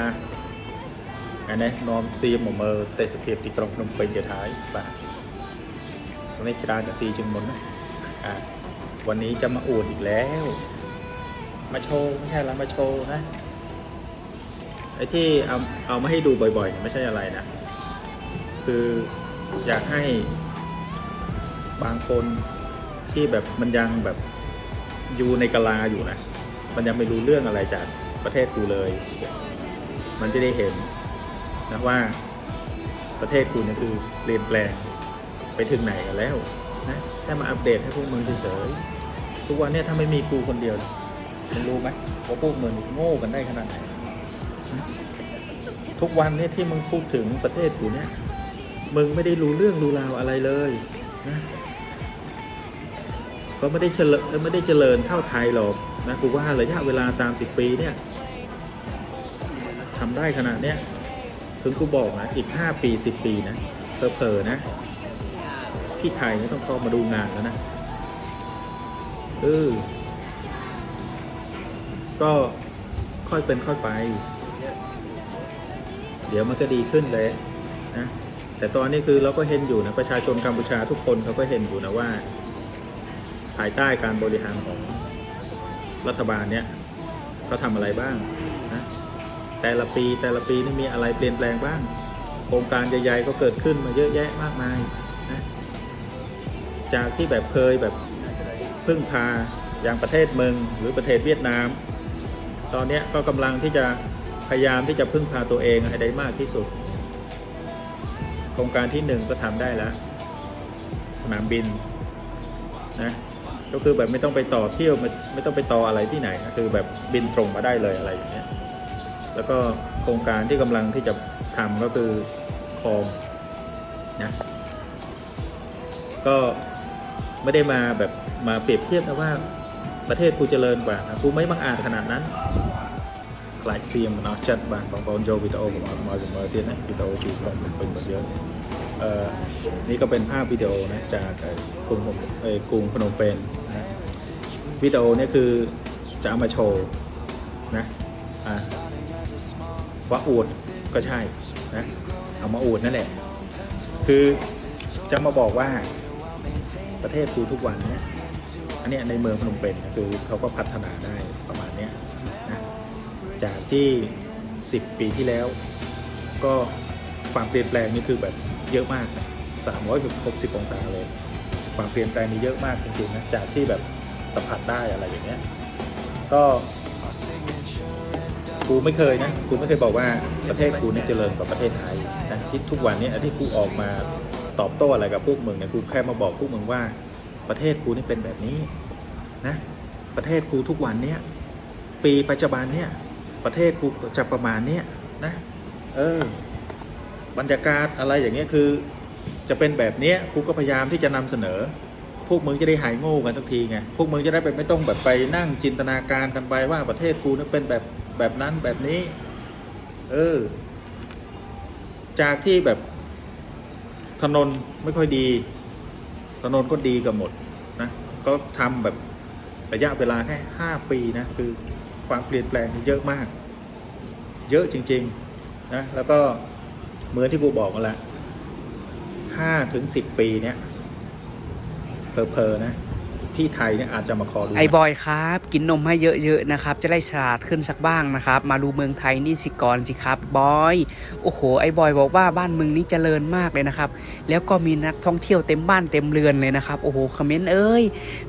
อ่ะอันนี้នាំសៀមមកមើលទេសភាពទីក្រុងភ្នំពេញទៀតហើយបាទวันนี้ច្រើននាទីជាងមុនណាอ่ะวันนี้จะมาอวดอีกแล้ว มาโชว์ไม่ใช่แล้วมาโชว์นะไอ้ที่เอาเอามาให้ดูบ่อยๆเนี่ยไม่ใช่อะไรนะ คืออยากให้บางคนที่แบบมันยังแบบอยู่ในกะลาอยู่นะ มันยังไม่รู้เรื่องอะไรจากประเทศกูเลย มันจะได้เห็นนะว่าประเทศกูเนี่ยคือเปลี่ยนแปลงไปถึงไหนกันแล้วนะแค่มาอัปเดตให้พวกมึงเฉยๆทุกวันเนี่ยถ้าไม่มีกูคนเดียวมึงรู้ไหมว่าพวกมึงโง่กันได้ขนาดไหนทุกวันเนี่ยที่มึงพูดถึงประเทศกูเนี่ยมึงไม่ได้รู้เรื่องรู้ราวอะไรเลยนะก็ไม่ได้เจริญไม่ได้เจริญเท่าไทยหรอกนะกูว่าระยะเวลา 30 ปีเนี่ย ทำได้ขนาดเนี้ยถึงกูบอกนะอีก 5 ปี 10 ปีนะเพอๆนะที่ไทยไม่ต้องเข้ามาดูงานแล้วนะเออก็ค่อยเป็นค่อยไป เดี๋ยวมันก็ดีขึ้นเลยนะ แต่ตอนนี้คือเราก็เห็นอยู่นะประชาชนกัมพูชาทุกคนเขาก็เห็นอยู่นะว่า ภายใต้การบริหารของรัฐบาลเนี่ยเขาทำอะไรบ้างนะ แต่ละปีแต่ละปีนี่มีอะไรเปลี่ยนแปลงบ้าง โครงการใหญ่ๆก็เกิดขึ้นมาเยอะแยะมากมายนะจากที่แบบเคยแบบพึ่งพาอย่างประเทศเมืองหรือประเทศเวียดนาม ตอนนี้ก็กำลังที่จะพยายามที่จะพึ่งพาตัวเองให้ได้มากที่สุด โครงการที่หนึ่งก็ทำได้แล้ว สนามบินนะก็คือแบบไม่ต้องไปต่อเที่ยวไม่ต้องไปต่ออะไรที่ไหน คือแบบบินตรงมาได้เลยอะไรอย่างเงี้ย แล้วก็โครงการที่กำลังที่จะทำก็คือคลองนะก็ไม่ได้มาแบบมาเปรียบเทียบนะว่าประเทศกูเจริญกว่านะกูไม่บังอาจขนาดนั้น ខ្លាចសៀមដល់ចិត្តបាទបងប្អូនយកវីដេអូមកអត់មកមើលទៀតណាវីដេអូពីក្រុងភ្នំពេញរបស់យើងអឺនេះក៏เป็นภาพវីដេអូนะจากกรุงเออกรุงพนมเปญนะวิดีโอเนี่ยคือจะเอามาโชว์นะอ่ะ ว่าอวดก็ใช่นะเอามาอวดนั่นแหละ คือจะมาบอกว่าประเทศกูทุกวันเนี่ยอันนี้ในเมืองพนมเปญคือเขาก็พัฒนาได้ประมาณเนี้ยนะจากที่ 10 ปีที่แล้ว ก็ความเปลี่ยนแปลงนี่คือแบบเยอะมากนะ360องศาเลย ความเปลี่ยนแปลงนี่เยอะมากจริงๆนะจากที่แบบสัมผัสได้อะไรอย่างเงี้ยก็ กูไม่เคยนะกูไม่เคยบอกว่าประเทศกูนี่เจริญกว่าประเทศไทยนะที่ทุกวันนี้ที่กูออกมาตอบโต้อะไรกับพวกมึงเนี่ยกูแค่มาบอกพวกมึงว่า ประเทศกูนี่เป็นแบบนี้นะประเทศกูทุกวันเนี้ยปีปัจจุบันเนี่ยประเทศกูจะประมาณเนี้ยนะเออบรรยากาศอะไรอย่างเงี้ยคือ จะเป็นแบบเนี้ยกูก็พยายามที่จะนำเสนอ พวกมึงจะได้หายโง่กันสักทีไงพวกมึงจะได้ไปไม่ต้องแบบไปนั่งจินตนาการกันไปว่าประเทศกูนั้นเป็นแบบ แบบนั้นแบบนี้ เออ จากที่แบบถนนไม่ค่อยดี ถนนก็ดีกับหมดนะก็ทำแบบระยะเวลาแค่ห้าปีนะคือความเปลี่ยนแปลงนี่เยอะมาก เยอะจริง ๆ นะ แล้วก็เหมือนที่กูบอกมาแล้วห้าถึงสิบปีเนี้ยเพอๆนะ ที่ไทยเนี่ยอาจจะมาคอดูไอบอยครับ กินนมให้เยอะๆนะครับ จะได้ฉลาดขึ้นสักบ้างนะครับ มาดูเมืองไทยนี่สิก่อนสิครับบอยโอ้โหไอบอยบอกว่าบ้านเมืองนี้เจริญมากเลยนะครับ แล้วก็มีนักท่องเที่ยวเต็มบ้านเต็มเรือนเลยนะครับโอ้โหคอมเมนต์เอ้ย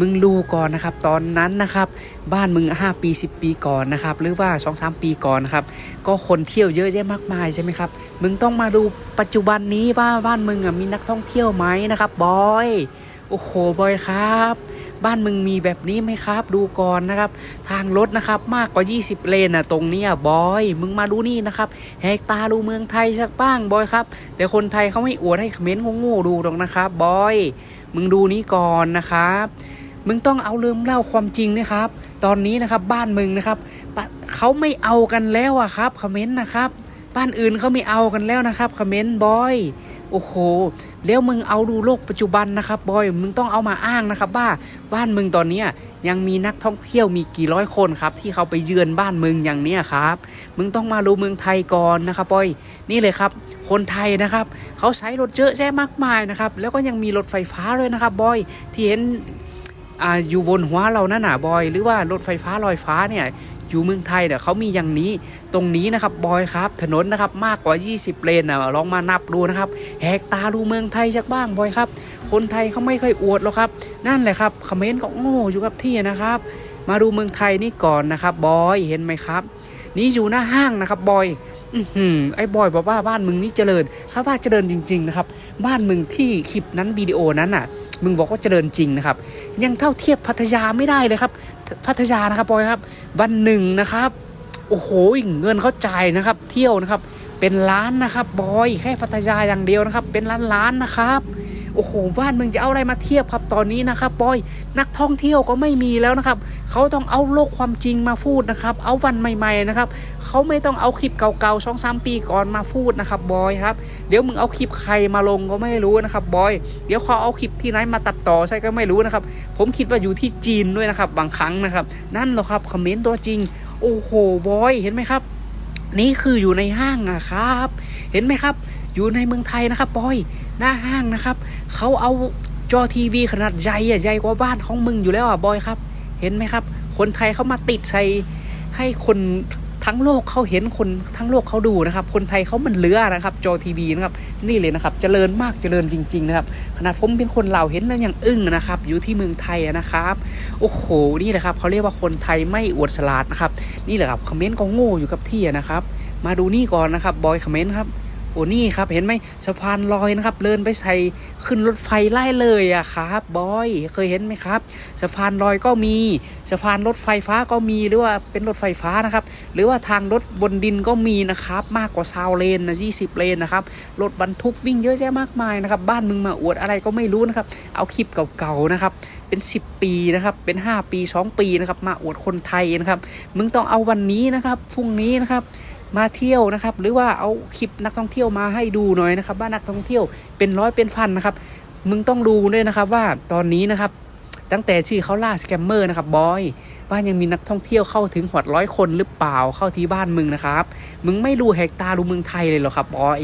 มึงดูก่อนนะครับ ตอนนั้นนะครับบ้านมึง 5 ปี 10 ปีก่อนนะครับหรือว่า 2-3 ปีก่อนนะครับก็คนเที่ยวเยอะแยะมากมายใช่ไหมครับมึงต้องมาดูปัจจุบันนี้ว่าบ้านมึงอะมีนักท่องเที่ยวไหมนะครับบอย โอ้โหบอยครับ บ้านมึงมีแบบนี้ไหมครับ ดูก่อนนะครับ ทางรถนะครับมากกว่า 20 เลนนะตรงนี้ยบอย มึงมาดูนี่นะครับแหกตาดูเมืองไทยสักบ้างบอยครับ แต่คนไทยเขาไม่อวดให้คอมเขมรโง่ๆดูหรอกนะครับบอย มึงดูนี้ก่อนนะครับมึงต้องเอาเรื่องเล่าความจริงนะครับ ตอนนี้นะครับบ้านมึงนะครับเขาไม่เอากันแล้วอะครับคอมเมนต์นะครับ บ้านอื่นเขาไม่เอากันแล้วนะครับคอมเมนต์บอยโอ้โห แล้วมึงเอาดูโลกปัจจุบันนะครับบอย มึงต้องเอามาอ้างนะครับว่าบ้านมึงตอนเนี้ยยังมีนักท่องเที่ยวมีกี่ร้อยคนครับ ที่เขาไปเยือนบ้านมึงอย่างเนี้ยครับ มึงต้องมาดูเมืองไทยก่อนนะครับบอย นี่เลยครับ คนไทยนะครับเขาใช้รถเยอะแยะมากมายนะครับ แล้วก็ยังมีรถไฟฟ้าด้วยนะครับบอย ที่เห็นออยู่บนหัวเรานั่นน่ะบอย หรือว่ารถไฟฟ้าลอยฟ้าเนี่ย อยู่เมืองไทยเนี่ยเขามีอย่างนี้ตรงนี้นะครับบอยครับ ถนนนะครับมากกว่า 20 เลนนะลองมานับดูนะครับแหกตาดูเมืองไทยสักบ้างบอยครับ คนไทยเขาไม่เคยอวดหรอกครับ นั่นแหละครับคอมเมนต์ก็โง่อยู่กับที่นะครับ มาดูเมืองไทยนี่ก่อนนะครับบอยเห็นไหมครับ นี่อยู่หน้าห้างนะครับบอยอือหือไอ้บอยบอกว่าบ้านมึงนี่เจริญครับว่าเจริญจริง ๆ นะครับ บ้านมึงที่คลิปนั้นวิดีโอนั้นน่ะ มึงบอกว่าเจริญจริงนะครับ ยังเท่าเทียบพัทยาไม่ได้เลยครับ พัทยานะครับบอยครับ วันหนึ่งนะครับ โอ้โหเงินเขาจ่ายนะครับ เที่ยวนะครับ เป็นล้านนะครับบอยแค่พัทยาอย่างเดียวนะครับ เป็นล้านล้านนะครับโอ้โหบ้านมึงจะเอาอะไรมาเทียบครับตอนนี้นะครับบอยนักท่องเที่ยวก็ไม่มีแล้วนะครับเขาต้องเอาโลกความจริงมาพูดนะครับ เอาวันใหม่ ๆนะครับเขาไม่ต้องเอาคลิปเก่าๆช่องสามปีก่อนมาพูดนะครับบอยครับ เดี๋ยวมึงเอาคลิปใครมาลงก็ไม่รู้นะครับบอยเดี๋ยวเขาเอาคลิปที่ไหนมาตัดต่อใช่ก็ไม่รู้นะครับ ผมคิดว่าอยู่ที่จีนด้วยนะครับบางครั้งนะครับ นั่นเหรอครับคอมเมนต์ตัวจริง โอ้โหบอยเห็นไหมครับ นี่คืออยู่ในห้างอะครับ เห็นไหมครับ อยู่ในเมืองไทยนะครับบอยหน้าห้างนะครับเขาเอาจอทีวีขนาดใหญ่อะใหญ่กว่าบ้านของมึงอยู่แล้วอะบอยครับ เห็นไหมครับ คนไทยเขามาติดใส่ให้คน ทั้งโลกเขาเห็นคนทั้งโลกเขาดูนะครับ คนไทยเขามันเหลือนะครับ จอทีวีนะครับ นี่เลยนะครับ เจริญมากเจริญจริง ๆ นะครับ ขนาดผมเป็นคนลาวเห็นแล้วยังอึ้งนะครับ อยู่ที่เมืองไทยนะครับ โอ้โห นี่แหละครับเขาเรียกว่าคนไทยไม่อวดฉลาดนะครับ นี่แหละครับคอมเมนต์ก็โง่อยู่กับที่นะครับ มาดูนี่ก่อนนะครับ บอยคอมเมนต์ครับ อ้นี่ครับเห็นไหมสะพานลอยนะครับเดินไปใส่ขึ้นรถไฟไล่เลยอะครับบอยเคยเห็นไหมครับสะพานลอยก็มีสะพานรถไฟฟ้าก็มีหรือว่าเป็นรถไฟฟ้านะครับ หรือว่าทางรถบนดินก็มีนะครับ มากกว่าซาวเลนนะ20เลนนะครับรถบรรทุกวิ่งเยอะแยะมากมายนะครับ บ้านมึงมาอวดอะไรก็ไม่รู้นะครับ เอาคลิปเก่าๆนะครับเป็น 10 ปีนะครับ เป็น 5 ปี 2 ปีนะครับ มาอวดคนไทยนะครับ มึงต้องเอาวันนี้นะครับ พรุ่งนี้นะครับ มาเที่ยวนะครับ หรือว่าเอาคลิปนักท่องเที่ยวมาให้ดูหน่อยนะครับ ว่านักท่องเที่ยวเป็นร้อยเป็นพันนะครับ มึงต้องดูด้วยนะครับว่าตอนนี้นะครับ ตั้งแต่ที่เขาล่าสแกมเมอร์นะครับบอยบ้านยังมีนักท่องเที่ยวเข้าถึงหอดร้อยคนหรือเปล่าเข้าที่บ้านมึงนะครับ มึงไม่ดูแหกตาดูเมืองไทยเลยเหรอครับบอย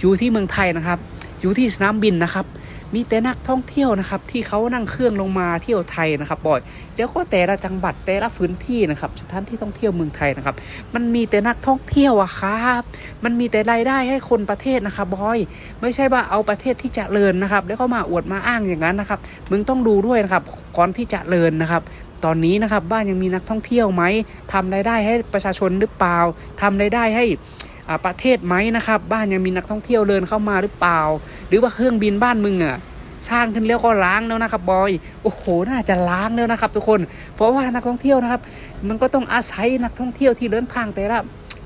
อยู่ที่เมืองไทยนะครับ อยู่ที่สนามบินนะครับ มีแต่นักท่องเที่ยวนะครับ ที่เขานั่งเครื่องลงมาเที่ยวไทยนะครับบอยเดี๋ยวก็แต่ละจังหวัดแต่ละพื้นที่นะครับสถานที่ท่องเที่ยวเมืองไทยนะครับ มันมีแต่นักท่องเที่ยวอะครับ มันมีแต่รายได้ให้คนประเทศนะครับบอย ไม่ใช่ว่าเอาประเทศที่จเจริญนะครับ แล้วก็มาอวดมาอ้างอย่างนั้นนะครับ มึงต้องดูด้วยนะครับก่อนที่จะเจริญนะครับตอนนี้นะครับบ้านยังมีนักท่องเที่ยวไหมทำรายได้ให้ประชาชนหรือเปล่าทำรายได้ให้ ประเทศไหมนะครับ บ้านยังมีนักท่องเที่ยวเดินเข้ามาหรือเปล่า หรือว่าเครื่องบินบ้านมึงอะสร้างขึ้นแล้วก็ล้างแล้วนะครับบอย โอ้โห น่าจะล้างแล้วนะครับ ทุกคน เพราะว่านักท่องเที่ยวนะครับ มันก็ต้องอาศัยนักท่องเที่ยวที่เดินทางแต่ละ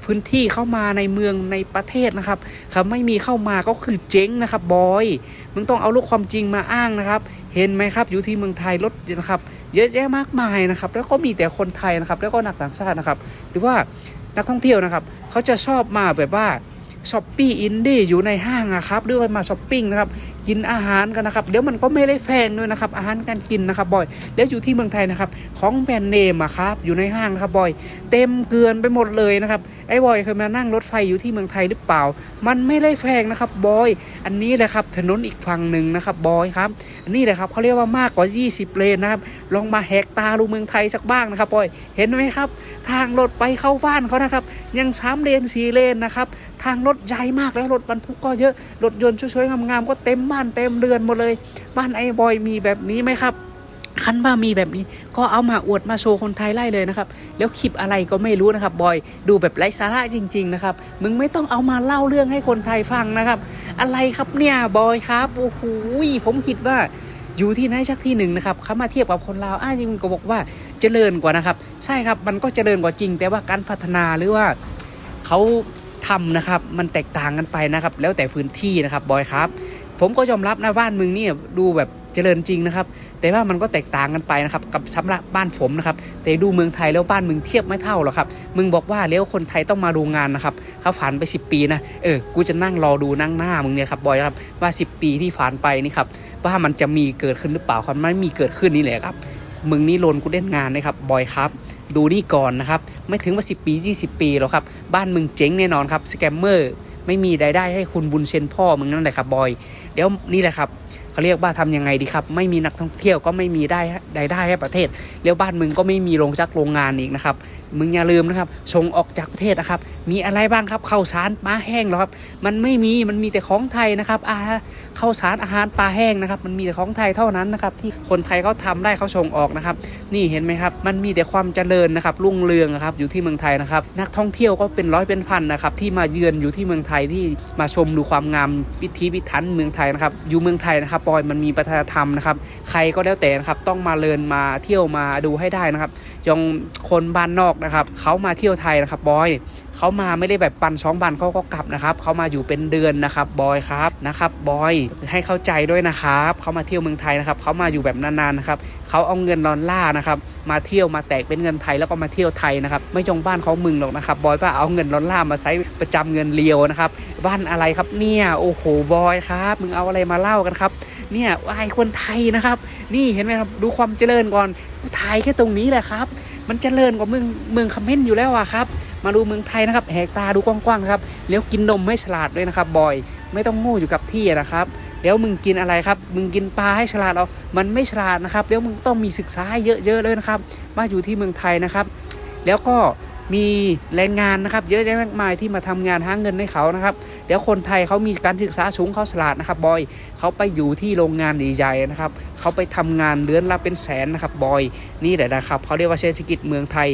พื้นที่เข้ามาในเมืองในประเทศนะครับครับไม่มีเข้ามาก็คือเจ๊งนะครับบอย มึงต้องเอาลูกความจริงมาอ้างนะครับ เห็นไหมครับ อยู่ที่เมืองไทยรถนะครับ เยอะแยะมากมายนะครับ แล้วก็มีแต่คนไทยนะครับ แล้วก็นักต่างชาตินะครับ หรือว่า นักท่องเที่ยวนะครับเขาจะชอบมาแบบว่าช้อปปี้อินดี้อยู่ในห้างอะครับหรือว่ามาช้อปปิ้งนะครับ กินอาหารกันนะครับ เดี๋ยวมันก็ไม่ได้แพงด้วยนะครับ อาหารการกินนะครับบอยแล้วอยู่ที่เมืองไทยนะครับ ของแบรนด์เนมอะครับ อยู่ในห้างนะครับบอย เต็มเกลือนไปหมดเลยนะครับ ไอ้บอยเคยมานั่งรถไฟอยู่ที่เมืองไทยหรือเปล่า มันไม่ได้แพงนะครับบอย อันนี้แหละครับ ถนนอีกฝั่งหนึ่งนะครับบอยครับ อันนี้แหละครับเขาเรียกว่ามากกว่า 20 เลนนะครับ ลองมาแหกตาดูเมืองไทยสักบ้างนะครับบอย เห็นไหมครับ ทางรถไปเข้าบ้านเขานะครับ ยังสามเลนสี่เลนนะครับ ทางรถใหญ่มากแล้วรถบรรทุกก็เยอะรถยนต์ช่วยๆงามๆก็เต็มบ้านเต็มเรือนหมดเลย บ้านไอ้บอยมีแบบนี้ไหมครับคันว่ามีแบบนี้ก็เอามาอวดมาโชว์คนไทยไล่เลยนะครับ แล้วคลิปอะไรก็ไม่รู้นะครับบอยดูแบบไร้สาระจริง ๆ นะครับ มึงไม่ต้องเอามาเล่าเรื่องให้คนไทยฟังนะครับ อะไรครับเนี่ยบอยครับโอ้โหผมคิดว่าอยู่ที่ไหนสักที่หนึ่งนะครับเขามาเทียบกับคนลาวอ้าจริงก็บอกว่าเจริญกว่านะครับ ใช่ครับมันก็เจริญกว่าจริง แต่ว่าการพัฒนาหรือว่าเขา ทำนะครับ มันแตกต่างกันไปนะครับ แล้วแต่พื้นที่นะครับบอยครับ ผมก็ยอมรับนะบ้านมึงนี่ดูแบบเจริญจริงนะครับ แต่ว่ามันก็แตกต่างกันไปนะครับ กับสำหรับบ้านผมนะครับ แต่ดูเมืองไทยแล้วบ้านมึงเทียบไม่เท่าหรอกครับ มึงบอกว่าแล้วคนไทยต้องมาดูงานนะครับเขาฝันไป 10 ปีนะ เออ กูจะนั่งรอดูนั่งหน้ามึงเนี่ยครับบอยครับ ว่า 10 ปีที่ผ่านไปนี่ครับ ว่ามันจะมีเกิดขึ้นหรือเปล่าครับมันไม่มีเกิดขึ้นนี่แหละครับ มึงนี่โลนกูเล่นงานนะครับบอยครับ ดูนี่ก่อนนะครับ ไม่ถึงว่า 10 ปี 20 ปีหรอกครับ บ้านมึงเจ๊งแน่นอนครับสแกมเมอร์ไม่มีรายได้ให้คุณบุญเชนพ่อมึงนั่นแหละครับบอย เดี๋ยวนี่แหละครับเขาเรียกว่าทำยังไงดีครับ ไม่มีนักท่องเที่ยวก็ไม่มีได้รายได้ให้ประเทศแล้วบ้านมึงก็ไม่มีโรงจักรโรงงานอีกนะครับ มึงอย่าลืมนะครับส่งออกจากประเทศนะครับ มีอะไรบ้างครับข้าวสารปลาแห้งเหรอครับ มันไม่มีมันมีแต่ของไทยนะครับอาข้าวสารอาหารปลาแห้งนะครับ มันมีแต่ของไทยเท่านั้นนะครับที่คนไทยเขาทำได้เขาส่งออกนะครับ นี่เห็นไหมครับ มันมีแต่ความเจริญนะครับรุ่งเรืองนะครับอยู่ที่เมืองไทยนะครับ นักท่องเที่ยวก็เป็นร้อยเป็นพันนะครับที่มาเยือนอยู่ที่เมืองไทยที่มาชมดูความงามพิธีพิถันเมืองไทยนะครับอยู่เมืองไทยนะครับปอยมันมีวัฒนธรรมนะครับใครก็แล้วแต่นะครับต้องมาเลินมาเที่ยวมาดูให้ได้นะครับ ยองคนบ้านนอกนะครับเขามาเที่ยวไทยนะครับบอยเขามาไม่ได้แบบปันสองบันเขาก็กลับนะครับเขามาอยู่เป็นเดือนนะครับบอยครับนะครับบอยให้เข้าใจด้วยนะครับเขามาเที่ยวเมืองไทยนะครับเขามาอยู่แบบนานๆนะครับเขาเอาเงินดอลลาร์นะครับมาเที่ยวมาแตกเป็นเงินไทยแล้วก็มาเที่ยวไทยนะครับไม่จงบ้านเขามึงหรอกนะครับบอยก็เอาเงินดอลลาร์มาใช้ประจำเงินเรียวนะครับบ้านอะไรครับเนี่ยโอ้โหบอยครับมึงเอาอะไรมาเล่ากันครับเนี่ยไอ้คนไทยนะครับ นี่เห็นไหมครับดูความเจริญก่อน ไทยแค่ตรงนี้แหละครับ มันเจริญกว่าเมืองเมืองคำเมนต์อยู่แล้วอะครับ มาดูเมืองไทยนะครับ แหกตาดูกว้างๆครับแล้วกินนมไม่ฉลาดด้วยนะครับบอย ไม่ต้องโง่อยู่กับที่นะครับแล้วมึงกินอะไรครับ มึงกินปลาให้ฉลาดเอามันไม่ฉลาดนะครับ แล้วมึงต้องมีศึกษาให้เยอะๆเลยนะครับ มาอยู่ที่เมืองไทยนะครับ แล้วก็มีแรงงานนะครับ เยอะแยะมากมายที่มาทำงานหาเงินให้เขานะครับ เดี๋ยวคนไทยเขามีการศึกษาสูงเขาฉลาดนะครับบอยเขาไปอยู่ที่โรงงานใหญ่ๆนะครับเขาไปทำงานเดือนละเป็นแสนนะครับบอยนี่แหละนะครับเขาเรียกว่าเศรษฐกิจเมืองไทย